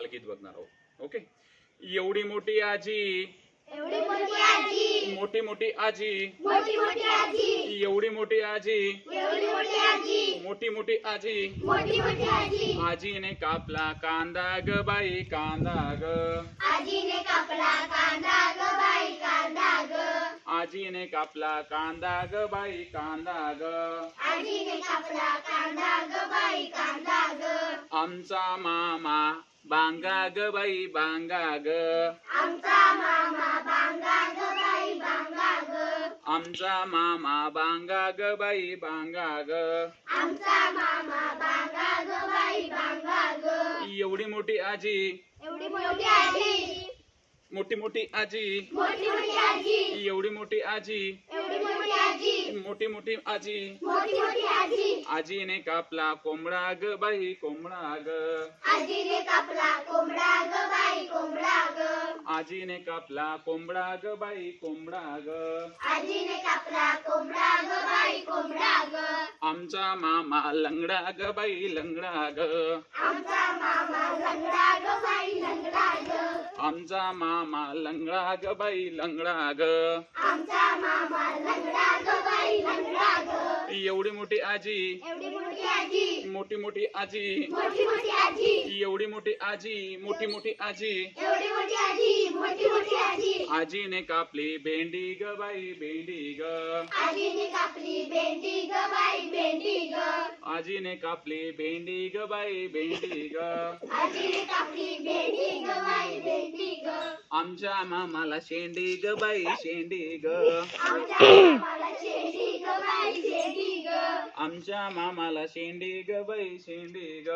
मालिकेत बघणार आहोत. ओके? एवढी मोठी आजी. एवढी मोठी आजी. मोठी मोठी आजी. मोठी मोठी आजी. एवढी मोठी आजी. एवढी मोठी आजी. मोठी मोठी आजी. मोठी मोठी आजी. आजीने कापला कांदा ग बाई कांदा ग. आजीने कापला कांदा ग बाई कांदा ग. आजीने कापला कांदा ग बाई कांदा ग. आजीने कापला कांदा ग बाई कांदा ग. आमचा मामा बांगा ग बाई बांगा ग आमचा मामा बांगा ग बाई बांगा ग आमचा मामा बांगा ग बाई बांगा ग आमचा मामा बांगा ग बाई बांगा ग एवढी मोठी आजी. एवढी मोठी आजी. मोठी मोठी आजी. मोठी मोठी आजी. एवढी मोठी आजी. एवढी मोठी आजी. मोठी मोठी आजी. मोठी मोठी आजी. आजीने कापला कोंबडा ग बाई कोंबडा ग आजीने कापला कोंबडा ग बाई कोंबडा ग आजीने कापला कोंबडा ग बाई कोंबडा ग आजीने कापला कोंबडा ग बाई कोंबडा ग आमचा मामा लंगडा ग बाई लंगडा ग आमचा मामा लंगडा ग बाई लंगडा ग आमचा मामा लंगडा ग बाई लंगडा ग आमचा मामा लंगडा ग बाई लंगडा ग एवढी मोठी आजी. एवढी मोठी आजी. मोठी मोठी आजी. मोठी मोठी आजी. एवढी मोठी आजी. मोठी मोठी आजी. आजीने कापली भेंडी ग बाई भेंडी ग. आजीने कापली भेंडी ग बाई भेंडी ग. आजीने कापली भेंडी ग बाई भेंडी ग. आजीने कापली भेंडी ग बाई भेंडी ग. आमच्या मामाला शेंडी ग बाई शेंडी ग. आमच्या मामाला शेंडी ग बाई शेंडी ग. आमच्या मामाला शेंडी ग बाई शेंडी ग.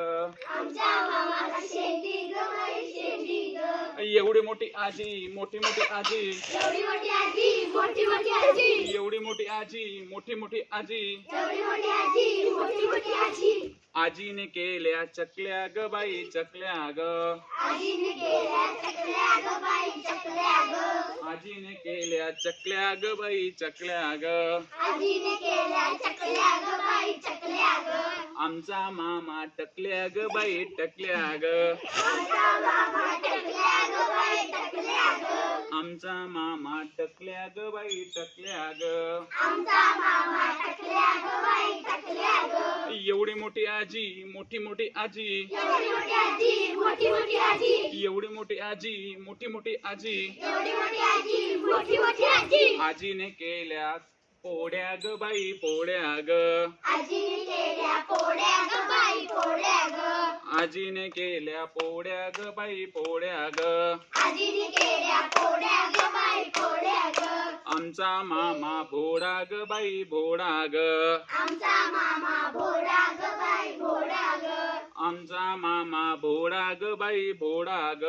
आमच्या मामाला शेंडी ग बाई शेंडी ग. एवढी मोठी आजी मोठी मोठी आजी. एवढी मोठी आजी मोठी मोठी आजी. एवढी मोठी आजी मोठी मोठी आजी. एवढी मोठी आजी मोठी मोठी आजी. आजीने केल्या चकल्या ग बाई चकल्या ग. आजीने केल्या चकल्या ग बाई चकल्या ग. आजीने केल्या चकल्या ग बाई चकल्या ग. आजीने केल्या चकल्या ग बाई चकल्या ग. आमचा मामा टकल्या ग बाई टकल्या ग. आमचा मामा टकल्या आमचा मामा टकल्या ग बाई टकल्या ग. एवढी मोठी आजी मोठी मोठी आजी. एवढी मोठी आजी मोठी मोठी आजी. आजीने केल्या पोड्या ग बाई पोड्या ग. आजीने केल्या पोळ्या ग बाई पोळ्या ग. आजीने केल्या पोड्या ग बाई पोड्या ग. आजीने केल्या पोळ्या ग बाई पोळ्या ग. आमचा मामा भोडा ग बाई भोडा ग. आमचा मामा भोळा ग बाई भोळा ग. आमचा मामा भोडा ग बाई भोडा ग.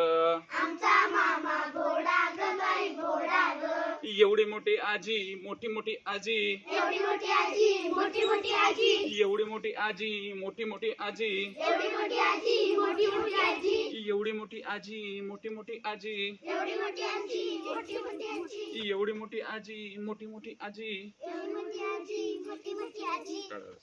आमचा मामा भोळा ग बाई भोळा ग. एवढी मोठी आजी मोठी मोठी आजी. एवढी मोठी आजी मोठी मोठी आजी. एवढी मोठी आजी मोठी मोठी आजी. एवढी मोठी आजी मोठी मोठी आजी. एवढी मोठी आजी मोठी मोठी आजी. एवढी मोठी आजी मोठी मोठी आजी. एवढी मोठी आजी मोठी मोठी आजी. एवढी मोठी आजी मोठी मोठी आजी. कळलं.